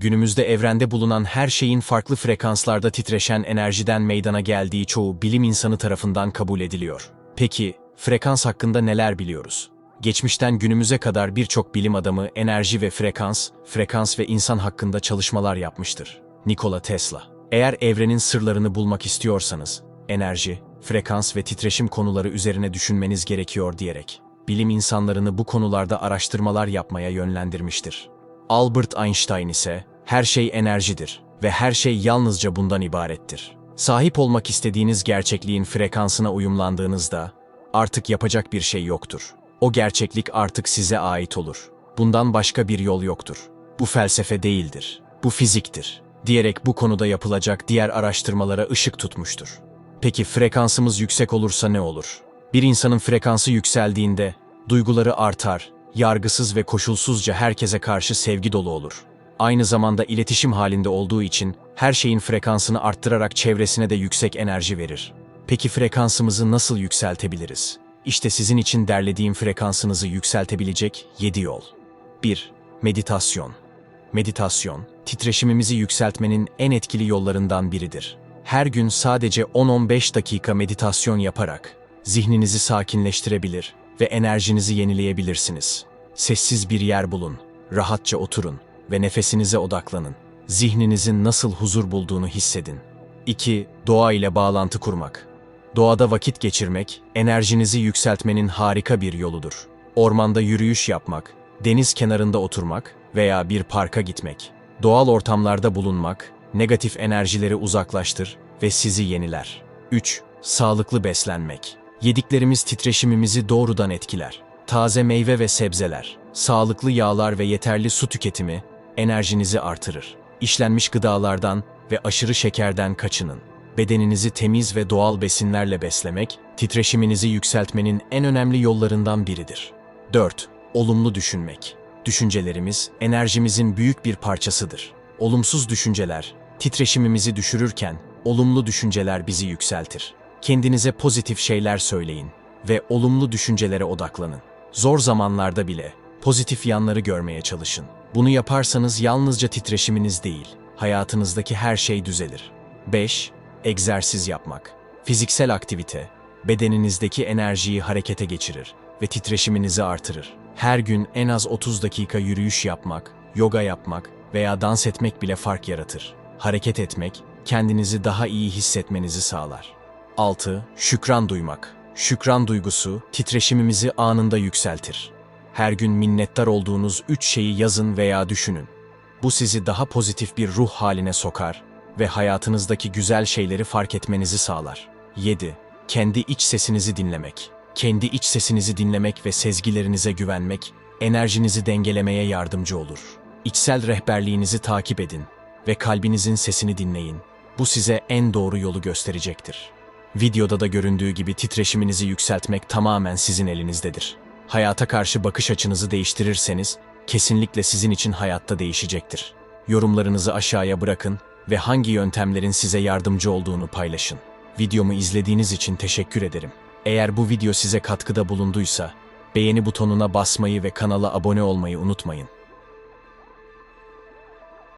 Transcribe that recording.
Günümüzde evrende bulunan her şeyin farklı frekanslarda titreşen enerjiden meydana geldiği çoğu bilim insanı tarafından kabul ediliyor. Peki, frekans hakkında neler biliyoruz? Geçmişten günümüze kadar birçok bilim adamı enerji ve frekans, frekans ve insan hakkında çalışmalar yapmıştır. Nikola Tesla. Eğer evrenin sırlarını bulmak istiyorsanız, enerji, frekans ve titreşim konuları üzerine düşünmeniz gerekiyor diyerek, bilim insanlarını bu konularda araştırmalar yapmaya yönlendirmiştir. Albert Einstein ise, her şey enerjidir ve her şey yalnızca bundan ibarettir. Sahip olmak istediğiniz gerçekliğin frekansına uyumlandığınızda, artık yapacak bir şey yoktur. O gerçeklik artık size ait olur. Bundan başka bir yol yoktur. Bu felsefe değildir. Bu fiziktir. Diyerek bu konuda yapılacak diğer araştırmalara ışık tutmuştur. Peki frekansımız yüksek olursa ne olur? Bir insanın frekansı yükseldiğinde duyguları artar, yargısız ve koşulsuzca herkese karşı sevgi dolu olur. Aynı zamanda iletişim halinde olduğu için her şeyin frekansını arttırarak çevresine de yüksek enerji verir. Peki frekansımızı nasıl yükseltebiliriz? İşte sizin için derlediğim frekansınızı yükseltebilecek 7 yol. 1. Meditasyon. Meditasyon, titreşimimizi yükseltmenin en etkili yollarından biridir. Her gün sadece 10-15 dakika meditasyon yaparak zihninizi sakinleştirebilir ve enerjinizi yenileyebilirsiniz. Sessiz bir yer bulun, rahatça oturun ve nefesinize odaklanın. Zihninizin nasıl huzur bulduğunu hissedin. 2. Doğa ile bağlantı kurmak. Doğada vakit geçirmek, enerjinizi yükseltmenin harika bir yoludur. Ormanda yürüyüş yapmak, deniz kenarında oturmak veya bir parka gitmek. Doğal ortamlarda bulunmak, negatif enerjileri uzaklaştır ve sizi yeniler. 3. Sağlıklı beslenmek. Yediklerimiz titreşimimizi doğrudan etkiler. Taze meyve ve sebzeler, sağlıklı yağlar ve yeterli su tüketimi enerjinizi artırır. İşlenmiş gıdalardan ve aşırı şekerden kaçının. Bedeninizi temiz ve doğal besinlerle beslemek, titreşiminizi yükseltmenin en önemli yollarından biridir. 4. Olumlu düşünmek. Düşüncelerimiz, enerjimizin büyük bir parçasıdır. Olumsuz düşünceler, titreşimimizi düşürürken, olumlu düşünceler bizi yükseltir. Kendinize pozitif şeyler söyleyin ve olumlu düşüncelere odaklanın. Zor zamanlarda bile pozitif yanları görmeye çalışın. Bunu yaparsanız yalnızca titreşiminiz değil, hayatınızdaki her şey düzelir. 5. Egzersiz yapmak. Fiziksel aktivite, bedeninizdeki enerjiyi harekete geçirir ve titreşiminizi artırır. Her gün en az 30 dakika yürüyüş yapmak, yoga yapmak veya dans etmek bile fark yaratır. Hareket etmek, kendinizi daha iyi hissetmenizi sağlar. 6. Şükran duymak. Şükran duygusu, titreşimimizi anında yükseltir. Her gün minnettar olduğunuz üç şeyi yazın veya düşünün. Bu sizi daha pozitif bir ruh haline sokar ve hayatınızdaki güzel şeyleri fark etmenizi sağlar. 7. Kendi iç sesinizi dinlemek. Kendi iç sesinizi dinlemek ve sezgilerinize güvenmek, enerjinizi dengelemeye yardımcı olur. İçsel rehberliğinizi takip edin ve kalbinizin sesini dinleyin. Bu size en doğru yolu gösterecektir. Videoda da göründüğü gibi titreşiminizi yükseltmek tamamen sizin elinizdedir. Hayata karşı bakış açınızı değiştirirseniz, kesinlikle sizin için hayatta değişecektir. Yorumlarınızı aşağıya bırakın ve hangi yöntemlerin size yardımcı olduğunu paylaşın. Videomu izlediğiniz için teşekkür ederim. Eğer bu video size katkıda bulunduysa, beğeni butonuna basmayı ve kanala abone olmayı unutmayın.